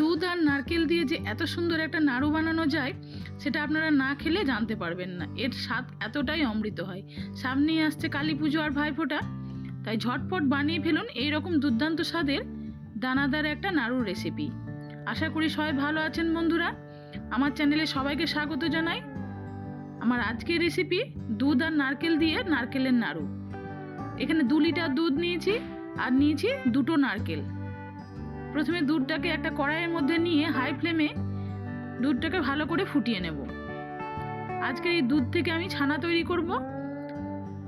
দুধ আর নারকেল দিয়ে যে এত সুন্দর একটা নাড়ু বানানো যায়, সেটা আপনারা না খেলে জানতে পারবেন না। এর স্বাদ এতটাই অমৃত হয়। সামনেই আসছে কালী পুজো আর ভাইফোঁটা। তাই ঝটপট বানিয়ে ফেলুন এইরকম দুর্দান্ত স্বাদের দানাদার একটা নাড়ুর রেসিপি আশা করি সবাই ভালো আছেন বন্ধুরা। আমার চ্যানেলে সবাইকে স্বাগত জানাই। আমার আজকের রেসিপি দুধ আর নারকেল দিয়ে নারকেলের নাড়ু। এখানে দু লিটার দুধ নিয়েছি, আর নিয়েছি দুটো নারকেল। প্রথমে দুধটাকে একটা কড়াইয়ের মধ্যে নিয়ে হাই ফ্লেমে দুধটাকে ভালো করে ফুটিয়ে নেব। আজকে এই দুধ থেকে আমি ছানা তৈরি করব।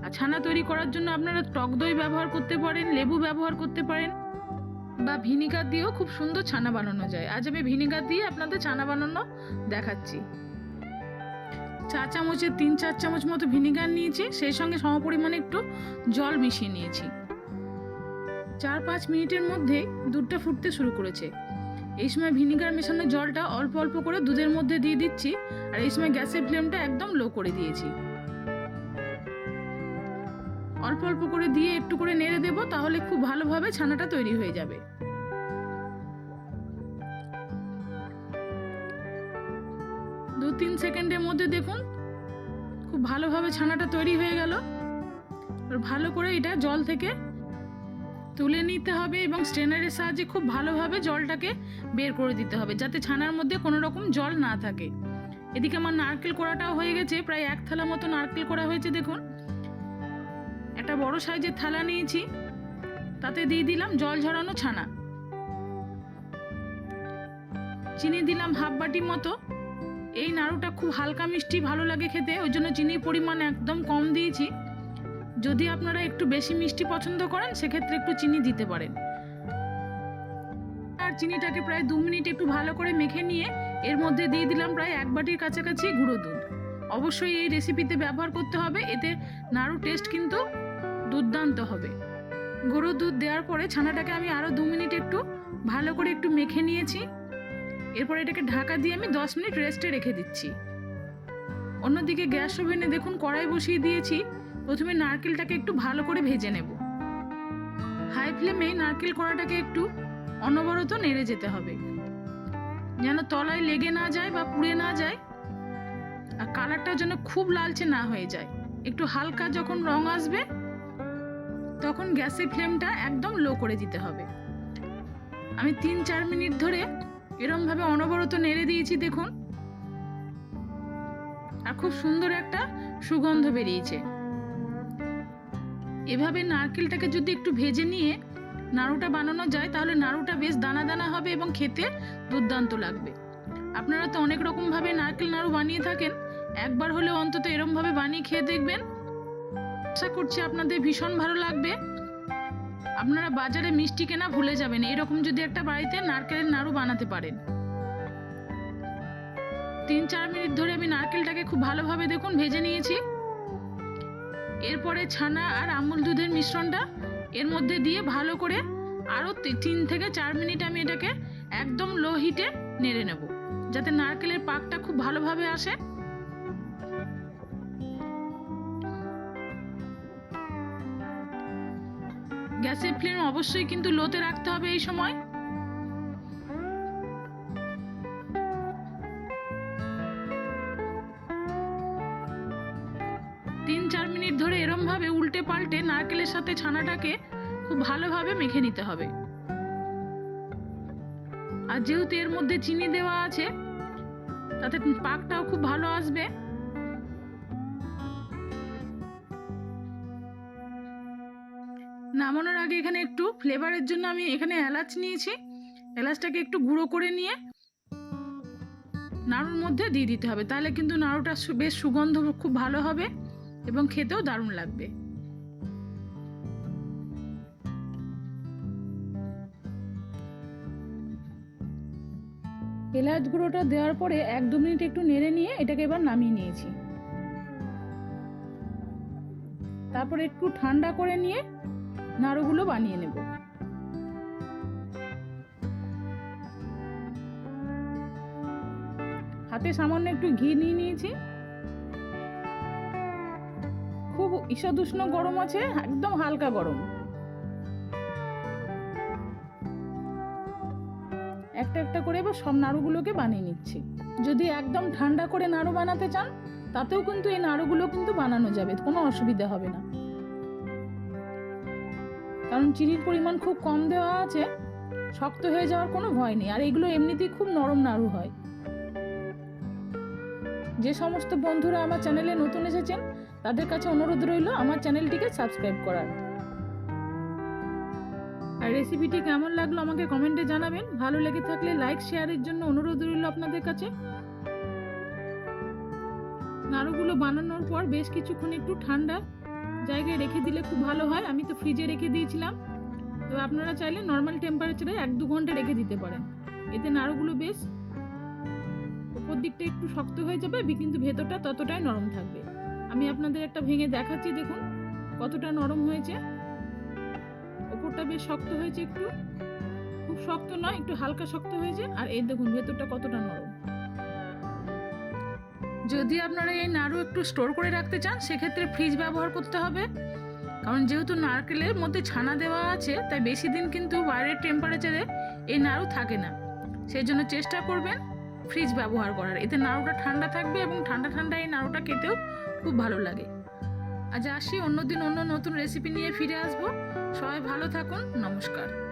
আর ছানা তৈরি করার জন্য আপনারা টক দই ব্যবহার করতে পারেন, লেবু ব্যবহার করতে পারেন বা ভিনিগার দিয়েও খুব সুন্দর ছানা বানানো যায়। আজ আমি ভিনিগার দিয়ে আপনাদের ছানা বানানো দেখাচ্ছি। চা চামচের তিন, চার চামচ মতো ভিনিগার নিয়েছি। সেই সঙ্গে সমপরিমাণে একটু জল মিশিয়ে নিয়েছি। চার পাঁচ মিনিটের মধ্যে দুধটা ফুটতে শুরু করেছে। এই সময় ভিনিগার মেশানো জলটা অল্প অল্প করে দুধের মধ্যে দিয়ে দিচ্ছি আর এই সময় গ্যাসের ফ্লেমটা একদম লো করে দিয়েছি। অল্প অল্প করে দিয়ে একটু করে নেড়ে দেবো তাহলে খুব ভালোভাবে ছানাটা তৈরি হয়ে যাবে। দু তিন সেকেন্ডের মধ্যে দেখুন, খুব ভালোভাবে ছানাটা তৈরি হয়ে গেল। ভালো করে এটা জল থেকে তুলে নিতে হবে এবং স্ট্রেনারের সাহায্যে খুব ভালোভাবে জলটাকে বের করে দিতে হবে, যাতে ছানার মধ্যে কোনো রকম জল না থাকে। এদিকে আমার নারকেল কোড়াটাও হয়ে গেছে, প্রায় এক থালা মতো নারকেল কোড়া হয়েছে, দেখুন। একটা বড় সাইজের থালা নিয়েছি, তাতে দিয়ে দিলাম জল ঝরানো ছানা। চিনি দিলাম হাফ বাটি মতো। এই নাড়ুটা খুব হালকা মিষ্টি, ভালো লাগে খেতে, ওই জন্য চিনির পরিমাণ একদম কম দিয়েছি। যদি আপনারা একটু বেশি মিষ্টি পছন্দ করেন, সেক্ষেত্রে একটু চিনি দিতে পারেন। আর চিনিটাকে প্রায় দু মিনিট একটু ভালো করে মেখে নিয়ে, এর মধ্যে দিয়ে দিলাম প্রায় এক বাটির কাছাকাছি গুঁড়ো দুধ। অবশ্যই এই রেসিপিতে ব্যবহার করতে হবে, এতে নাড়ু টেস্ট কিন্তু দুর্দান্ত হবে। গুঁড়ো দুধ দেওয়ার পরে ছানাটাকে আমি আরও দু মিনিট একটু ভালো করে একটু মেখে নিয়েছি। এরপর এটাকে ঢাকা দিয়ে আমি দশ মিনিট রেস্টে রেখে দিচ্ছি। অন্যদিকে গ্যাস ওভেনে দেখুন কড়াই বসিয়ে দিয়েছি। প্রথমে নারকেলটাকে একটু ভালো করে ভেজে নেব। হাই ফ্লেমে নারকেল কড়াটাকে একটু অনবরত নেড়ে যেতে হবে। যেন তলায় লেগে না যায় বা পুড়ে না যায় আর কালারটা যেন খুব লালচে না হয়ে যায়। একটু হালকা যখন রং আসবে, তখন গ্যাসের ফ্লেমটা একদম লো করে দিতে হবে। আমি তিন চার মিনিট ধরে এরমভাবে অনবরত নেড়ে দিয়েছি দেখুন। আর খুব সুন্দর একটা সুগন্ধ বেরিয়েছে। এভাবে নারকেলটাকে যদি একটু ভেজে নিয়ে নাড়ুটা বানানো যায়, তাহলে নাড়ুটা বেশ দানা দানা হবে এবং খেতে দুর্দান্ত লাগবে। আপনারা তো অনেক রকমভাবে নারকেল নাড়ু বানিয়ে থাকেন। একবার হলেও অন্তত এরমভাবে বানিয়ে খেয়ে দেখবেন। আশা করছি আপনাদের ভীষণ ভালো লাগবে। আপনারা বাজারে মিষ্টি কেনা ভুলে যাবেন। এরকম যদি একটা বাড়িতে নারকেলের নাড়ু বানাতে পারেন। তিন চার মিনিট ধরে আমি নারকেলটাকে খুব ভালোভাবে দেখুন, ভেজে নিয়েছি। এরপরে ছানা আর আমুল দুধের মিশ্রণটা এর মধ্যে দিয়ে ভালো করে আরও তিন থেকে চার মিনিট আমি এটাকে একদম লো হিটে নেড়ে নেব, যাতে নারকেলের পাকটা খুব ভালোভাবে আসে। গ্যাসের ফ্লেম অবশ্যই কিন্তু লোতে রাখতে হবে এই সময়। তিন, চার মিনিট ধরে ভাবে উল্টে পাল্টে নারকেলের সাথে ছানাটাকে খুব ভালোভাবে মেখে নিতে হবে। আর যেহেতু এর মধ্যে চিনি দেওয়া আছে, তাতে পাকটাও খুব ভালো আসবে। নামানোর আগে এখানে একটু ফ্লেভারের জন্য আমি এখানে এলাচ নিয়েছি। এলাচটাকে একটু গুঁড়ো করে নিয়ে নাড়ুর মধ্যে দিয়ে দিতে হবে। তাহলে কিন্তু নাড়ুটা বেশ সুগন্ধ খুব ভালো হবে। এবং খেতেও দারুণ লাগবে। এলাচ গুঁড়োটা দেওয়ার পরে এক দু মিনিট একটু নেড়ে নিয়ে এটাকে এবার নামিয়ে নিয়েছি। তারপর একটু ঠান্ডা করে নিয়ে নাড়ুগুলো বানিয়ে নেব। হাতে সামান্য একটু ঘি নিয়ে নিয়েছি। খুব ঈষদুষ্ণ গরম আছে, একদম হালকা গরম। একটা একটা করে এবার সব নাড়ুগুলোকে বানিয়ে নিচ্ছি। যদি একদম ঠান্ডা করে নাড়ু বানাতে চান, তাতেও কিন্তু এই নাড়ুগুলো কিন্তু বানানো যাবে, কোনো অসুবিধা হবে না। কারণ চিনির পরিমাণ খুব কম দেওয়া আছে, শক্ত হয়ে যাওয়ার কোনো ভয় নেই। আর এগুলো এমনিতেই খুব নরম নাড়ু হয়। যে সমস্ত বন্ধুরা আমার চ্যানেলে নতুন এসেছেন তাদের কাছে অনুরোধ রইল আমার চ্যানেলটিকে সাবস্ক্রাইব করার। আর রেসিপিটি কেমন লাগল আমাকে কমেন্টে জানাবেন। ভালো লেগে থাকলে লাইক শেয়ারের জন্য অনুরোধ রইল আপনাদের কাছে। নাড়ুগুলো বানানোর পর বেশ কিছুক্ষণ একটু ঠান্ডা জায়গায় রেখে দিলে খুব ভালো হয়। আমি তো ফ্রিজে রেখে দিয়েছিলাম। তো আপনারা চাইলে নর্মাল টেম্পারেচারে এক দু ঘণ্টা রেখে দিতে পারেন। এতে নাড়ুগুলো বেশ উপর দিকটা একটু শক্ত হয়ে যাবে, কিন্তু ভেতরটা ততটাই নরম থাকবে। আমি আপনাদের একটা ভেঙে দেখাচ্ছি, দেখুন। কতটা নরম হয়েছে। ওপরটা বেশ শক্ত হয়েছে একটু। খুব শক্ত নয়, একটু হালকা শক্ত হয়েছে। আর এই দেখুন, ভেতরটা কতটা নরম। যদি আপনারা এই নাড়ু একটু স্টোর করে রাখতে চান, সেক্ষেত্রে ফ্রিজ ব্যবহার করতে হবে। কারণ যেহেতু নারকেলের মধ্যে ছানা দেওয়া আছে, তাই বেশি দিন কিন্তু বাইরের টেম্পারেচারে এই নাড়ু থাকে না। সেই জন্য চেষ্টা করবেন ফ্রিজ ব্যবহার করার। এতে নাড়ুটা ঠান্ডা থাকবে এবং ঠান্ডা ঠান্ডা এই নাড়ুটা খেতেও খুব ভালো লাগে। আজ আসি অন্যদিন অন্য নতুন রেসিপি নিয়ে ফিরে আসব। সবাই ভালো থাকুন, নমস্কার।